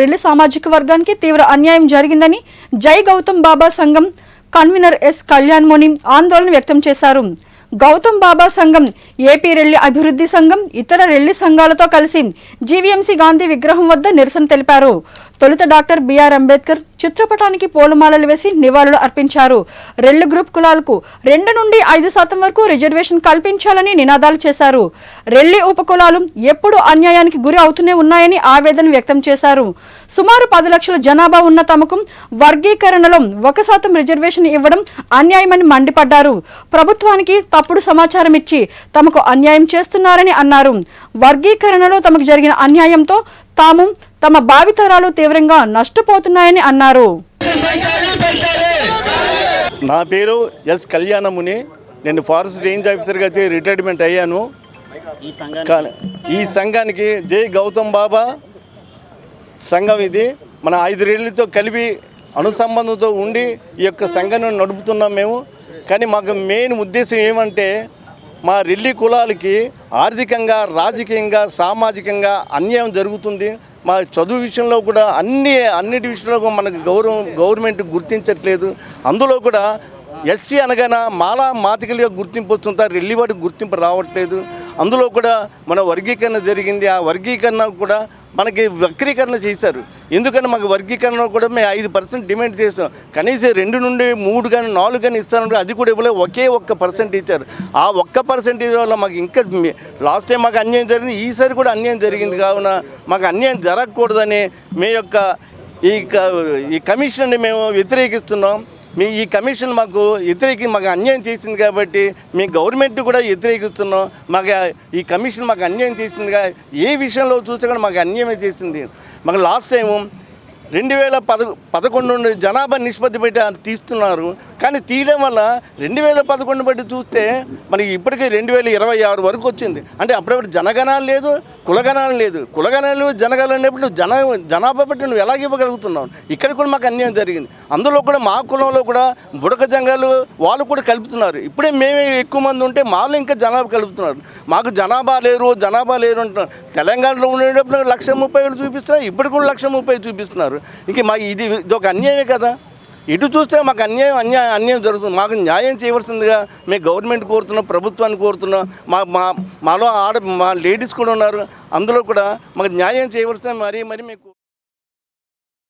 రెల్లి సామాజిక వర్గానికి తీవ్ర అన్యాయం జరిగిందని జై గౌతమ్ బాబా సంఘం కన్వీనర్ ఎస్ కళ్యాణ్మోని ఆందోళన వ్యక్తం చేశారు. గౌతమ్ బాబా సంఘం ఏపీ రెల్లి అభివృద్ధి సంఘం ఇతర రెల్లి సంఘాలతో కలిసి జీవీఎంసీ గాంధీ విగ్రహం వద్ద నిరసన తెలిపారు. తొలుత డాక్టర్ బిఆర్ అంబేద్కర్ చిత్రపటానికి పూలమాలలు వేసి నివాళులు అర్పించారు. రెండు గ్రూప్ కులాలకు రెండు నుండి ఐదు శాతం వరకు రిజర్వేషన్ కల్పించాలని నినాదాలు చేశారు. రెల్లి ఉపకులాలు ఎప్పుడు అన్యాయానికి గురి అవుతూనే ఉన్నాయని ఆవేదన వ్యక్తం చేశారు. సుమారు పది లక్షల జనాభా ఉన్న తమకు వర్గీకరణలో ఒక శాతం రిజర్వేషన్ ఇవ్వడం అన్యాయమని మండిపడ్డారు. ప్రభుత్వానికి తప్పుడు సమాచారం ఇచ్చి తమకు అన్యాయం చేస్తున్నారని అన్నారు. వర్గీకరణలో తమకు జరిగిన అన్యాయంతో తాము తమ భావితరాలు తీవ్రంగా నష్టపోతున్నాయని అన్నారు. నా పేరు ఎస్ కళ్యాణముని. నేను ఫారెస్ట్ రేంజ్ ఆఫీసర్గా అయితే రిటైర్మెంట్ అయ్యాను. ఈ సంఘానికి? కానీ ఈ సంఘానికి జై గౌతమ్ బాబా సంఘం ఇది. మన ఐదు రేళ్ళతో కలిపి అనుసంబంధంతో ఉండి ఈ యొక్క సంఘాన్ని నడుపుతున్నాం మేము. కానీ మాకు మెయిన్ ఉద్దేశం ఏమంటే మా రెల్లి కులాలకి ఆర్థికంగా రాజకీయంగా సామాజికంగా అన్యాయం జరుగుతుంది. మా చదువు విషయంలో కూడా అన్ని అన్నిటి విషయంలో కూడా మనకు గౌరవం గవర్నమెంట్ గుర్తించట్లేదు. అందులో కూడా ఎస్సీ అనగానే మాలా మాతికలుగా గుర్తింపు వస్తుంటారు రెల్లివాడికి గుర్తింపు రావట్లేదు. అందులో కూడా మన వర్గీకరణ జరిగింది. ఆ వర్గీకరణ కూడా మనకి వక్రీకరణ చేశారు. ఎందుకని మాకు వర్గీకరణ కూడా మేము ఐదు పర్సెంట్ డిమాండ్ చేస్తాం కనీసం రెండు నుండి మూడు కానీ నాలుగు కానీ ఇస్తానంటే అది కూడా ఇవ్వలేదు ఒకే ఒక్క పర్సెంట్ ఇచ్చారు. ఆ ఒక్క పర్సెంటేజ్ వల్ల మాకు ఇంకా లాస్ట్ టైం మాకు అన్యాయం జరిగింది ఈసారి కూడా అన్యాయం జరిగింది. కావున మాకు అన్యాయం జరగకూడదని మీ యొక్క ఈ క- ఈ కమిషన్ని మేము వ్యతిరేకిస్తున్నాం. మీ ఈ కమిషన్ మాకు వ్యతిరేకి మాకు అన్యాయం చేసింది కాబట్టి మీ గవర్నమెంట్ కూడా వ్యతిరేకిస్తున్నాం. మాకు ఈ కమిషన్ మాకు అన్యాయం చేసిందిగా ఏ విషయంలో చూసినా కూడా మాకు అన్యాయమే చేసింది. మాకు లాస్ట్ టైము రెండు వేల పద పదకొండు నుండి జనాభా నిష్పత్తి పెట్టి అది తీస్తున్నారు. కానీ తీయడం వల్ల రెండు వేల పదకొండు బట్టి చూస్తే మనకి ఇప్పటికీ రెండు వేల ఇరవై ఆరు వరకు వచ్చింది. అంటే అప్పుడప్పుడు జనగణాలు లేదు కులగణాలు లేదు. కులగణాలు జనగణాలు అనేప్పుడు జన జనాభా బట్టి నువ్వు ఎలాగ ఇవ్వగలుగుతున్నావు? ఇక్కడ కూడా మాకు అన్యాయం జరిగింది. అందులో కూడా మా కులంలో కూడా బుడక జంగాలు వాళ్ళు కూడా కలుపుతున్నారు. ఇప్పుడే మేమే ఎక్కువ మంది ఉంటే మాలో ఇంకా జనాభా కలుపుతున్నారు. మాకు జనాభా లేరు జనాభా లేరు అంటున్నారు. తెలంగాణలో ఉండేటప్పుడు లక్ష ముప్పై వేలు చూపిస్తున్నారు ఇప్పుడు కూడా లక్ష ముప్పై చూపిస్తున్నారు. ఇంక మా ఇది ఇది ఒక అన్యాయమే కదా. ఇటు చూస్తే మాకు అన్యాయం అన్యాయం అన్యాయం జరుగుతుంది. మాకు న్యాయం చేయవలసిందిగా మేము గవర్నమెంట్ కోరుతున్నాం ప్రభుత్వాన్ని కోరుతున్నాం. మా మా మాలో ఆడ మా లేడీస్ కూడా ఉన్నారు. అందులో కూడా మాకు న్యాయం చేయవలసిన మరీ మరీ మీకు